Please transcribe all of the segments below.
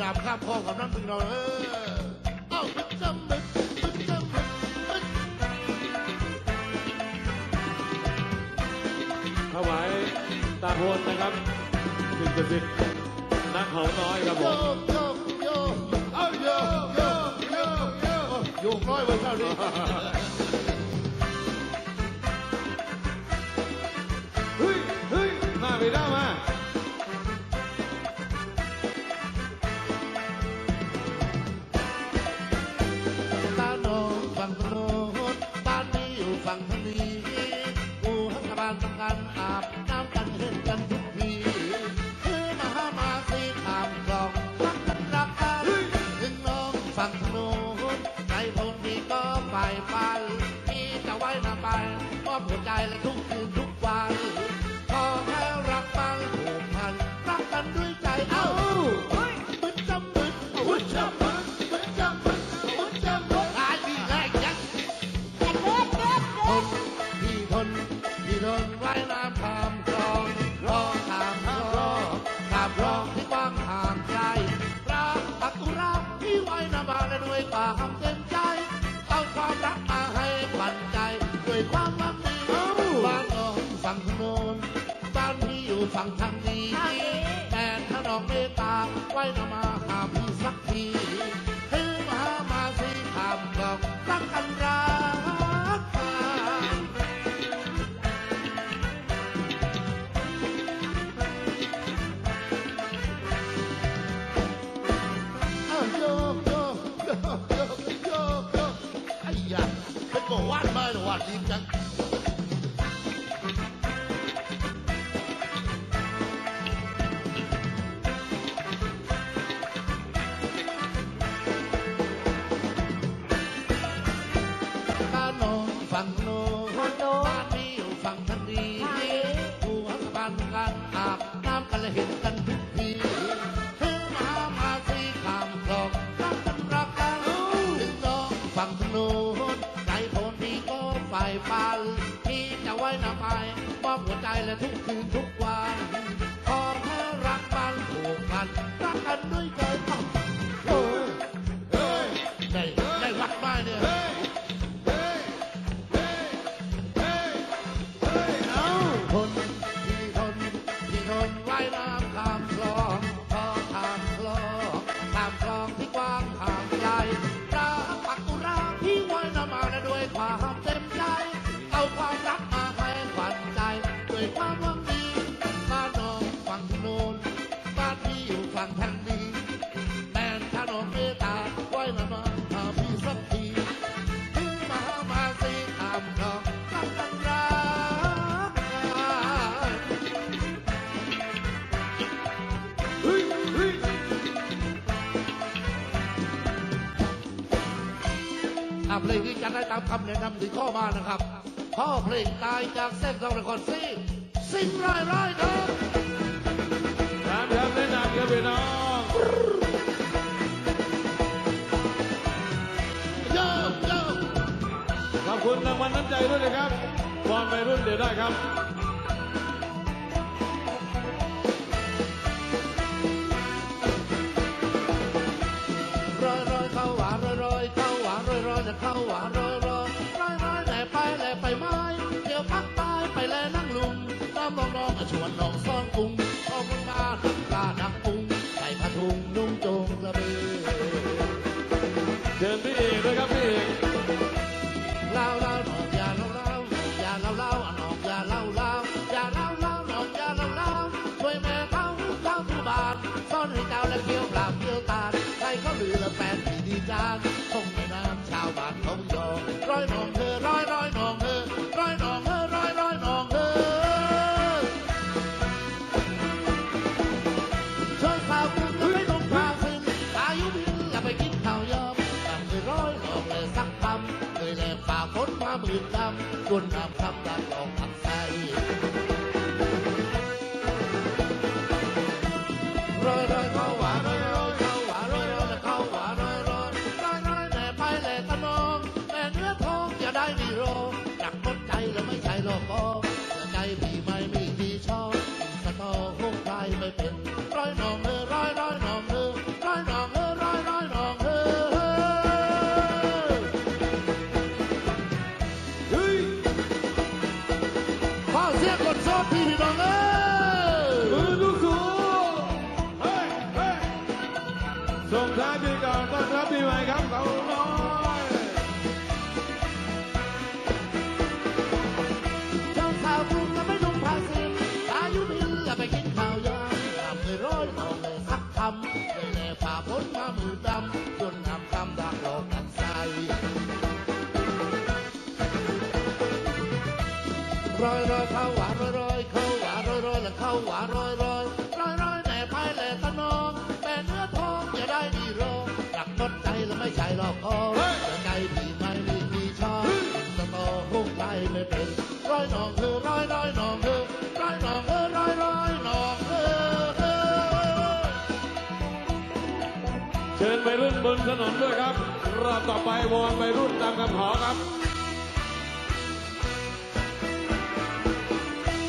ดาบข้ามข้อกับน้ำตึงเราเออเอ้าบึดจำบึดบึดจำบึดบึดถวายตาโพนนะครับสิ่งศักดิ์สิทธิ์นักเขาน้อยครับผโยมกโยกโยกเอ้าโยกโยกโยกโยกโยกน้อยเว้ยเจ้านี่ ฮักบานต้องการอาบน้ำกันเห็นกันทุกทีคือมาหามาสีขามกลองรักกันรักกันถึงน้องฝั่งโน้นใจผมนี่ก็ไปไปมีจะไว้นาไปมอบหัวใจและทุกคืนทุกวันขอแค่รักมันผูกพันรักกันด้วยใจเอ้าบึดจำบึดั่งทางนี้ แต่ถ้าน้องเมตตาไว้นมาหาพี่สักทีให้มามาสิขามกลองรักกันรักกันอ้าโยกโยกโยกโยกโยกโยกไอ้ยาเป็นบอกวาดไม่หรือวาดดีจัง ก็ใฝ่ฝันที่จะไว้หน้าไปมอบหัวใจและทุกคืนทุกวันขอแค่รักมันผูกพันรักกันด้วยใจอ้าวโอ้ย อะเพลงนี้จะได้ตามคำแนะนำที่ข้อมานะครับ ข้อเพลงตายจากเส้นเรานครซีสิ่งร้ายร้ายครับตามคำแนะนำครับพี่น้องโยกโยกขอบคุณรางวัลน้ำใจด้วยนะครับบอลไปรุ่นเดี๋ยวได้ครับ งน้ำน้องน้องชวนน้องซ่องกุ้งออกมาดักกาดักปุงใส่ผ้าถุงนุ่งโจงกระเบือเชิญพี่เอกด้วยครับพี่เอกเล่าเล่าหนอกอย่าเล่าเล่าอย่าเล่าเล่าอะหนอกอย่าเล่าเล่าอย่าเล่าเล่าหนอกอย่าเล่าเล่าช่วยแม่เขาเจ้าผู้บาทซ่อนให้เจ้าและเกี่ยวปลาบเกี่ยวตาใครเขาลือละแฟนที่ดีจานคงไม่น้ำชาวบ้านเขายอมร้อยหนองเธอร้อยร้อยหนองเธอร้อยหนองเธอ ค ส่งท้ายปีเก่าต้อนรับปีใหม่ครับเขาน้อยเจ้าสาวกรุงแล้วไม่นุ่งผ้าสิ้นอายุพินแล้วไปกินข้าวยำทำเลยร้อยเอาเลยสักคำเลยแน่ฝ่าพ้นมามือดำจนนำคำดักหลอกกันใสรอยรอยเข้าหวานรอยรอยเข้าหวานรอยรอยแล้วเข้าหวานรอยรอยรอยรอยแม่พายแหล่ตะนอง ไม่ใช่หลอกคอแต่ใจพี่ไม่มีมีชอบสตอหุ้งใจไม่เป็นร้อยหนองเธอร้อยร้อยหนองเธอร้อยหนองเธอร้อยร้อยหนองเธอเชิญไปรุ่นบนถนนด้วยครับรอบต่อไปวอนไปรุ่นตามคำขอครับ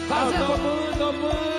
ขอเอาเสียงตบมืออตบมือ